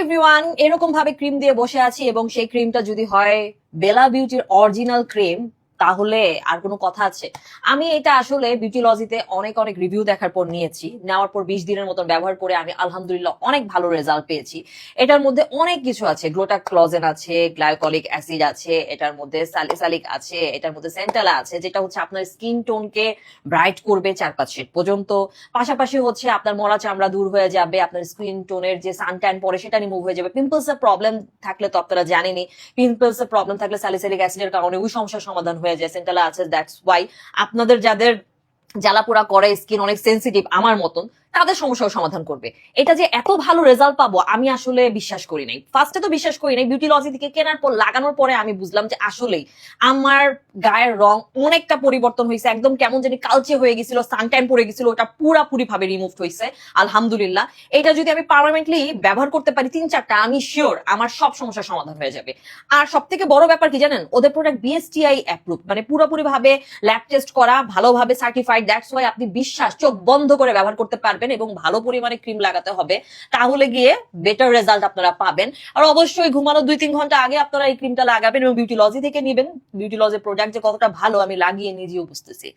Everyone এরকম ভাবে cream দিয়ে বসে আছি এবং সেই ক্রিমটা যদি হয় বেলা বিউটির অরিজিনাল ক্রিম তাহলে আর কোনো কথা আছে? আমি এটা আসলে বিউটি লজিতে অনেক অনেক রিভিউ দেখার পর নিয়েছি। নেওয়ার পর বিশ দিনের মতন ব্যবহার করে আমি আলহামদুলিল্লাহ অনেক ভালো রেজাল্ট পেয়েছি। এটার মধ্যে অনেক কিছু আছে। গ্লোটা ক্লজেন আছে গ্লাইকলিক অ্যাসিড আছে, এটার মধ্যে স্যালিসালিক আছে, এটার মধ্যে সেন্টালা আছে, যেটা হচ্ছে আপনার স্কিন টোনকে ব্রাইট করবে চার পাঁচ শেড পর্যন্ত। পাশাপাশি হচ্ছে আপনার মরা চামড়া দূর হয়ে যাবে, আপনার স্কিন টোনের যে সানট্যান পরে সেটা রিমুভ হয়ে যাবে। পিম্পলস এর প্রবলেম থাকলে তো আপনারা জানেনই। পিম্পলস এর প্রবলেম থাকলে স্যালিসালিক অ্যাসিডের কারণে ওই সমস্যার সমাধান হয়ে যায় সেন্টালা আছে দ্যাটস ওয়াই আপনাদের যাদের জ্বালাপোড়া করে স্কিন অনেক সেন্সিটিভ আমার মতন তাদের সমস্যাও সমাধান করবে। এটা যে এত ভালো রেজাল্ট পাবো, আমি আসলে বিশ্বাস করি নাই। ফার্স্টে তো বিশ্বাস করি নাই বিউটি লজি থেকে কেনার পর, লাগানোর পরে আমি বুঝলাম যে আসলেই আমার গায়ের রং অনেকটা পরিবর্তন হয়েছে। একদম কেমন জানি কালচে হয়ে গেছিল সানটাইম পড়ে গেছিল, ওটা পুরাপুরি ভাবে রিমুভ হয়েছে, আলহামদুলিল্লাহ। এটা যদি আমি পার্মানেন্টলি ব্যবহার করতে পারি তিন চারটা, আমি শিওর আমার সব সমস্যার সমাধান হয়ে যাবে। আর সব থেকে বড় ব্যাপার কি জানেন? ওদের প্রোডাক্ট বিএসটিআই অ্যাপ্রুভ মানে পুরোপুরি ভাবে ল্যাব টেস্ট করা, ভালোভাবে সার্টিফাইড দ্যাটস ওয়াই আপনি বিশ্বাস, চোখ বন্ধ করে ব্যবহার করতে পারবেন। এবং ভালো পরিমাণে ক্রিম লাগাতে হবে, তাহলে গিয়ে বেটার রেজাল্ট আপনারা পাবেন। আর অবশ্যই ঘুমানোর দুই তিন ঘণ্টা আগে আপনারা এই ক্রিমটা লাগাবেন এবং বিউটি লজি থেকে নেবেন। বিউটি লজের প্রোডাক্ট যে কতটা ভালো আমি লাগিয়ে নিজেও বুঝতেছি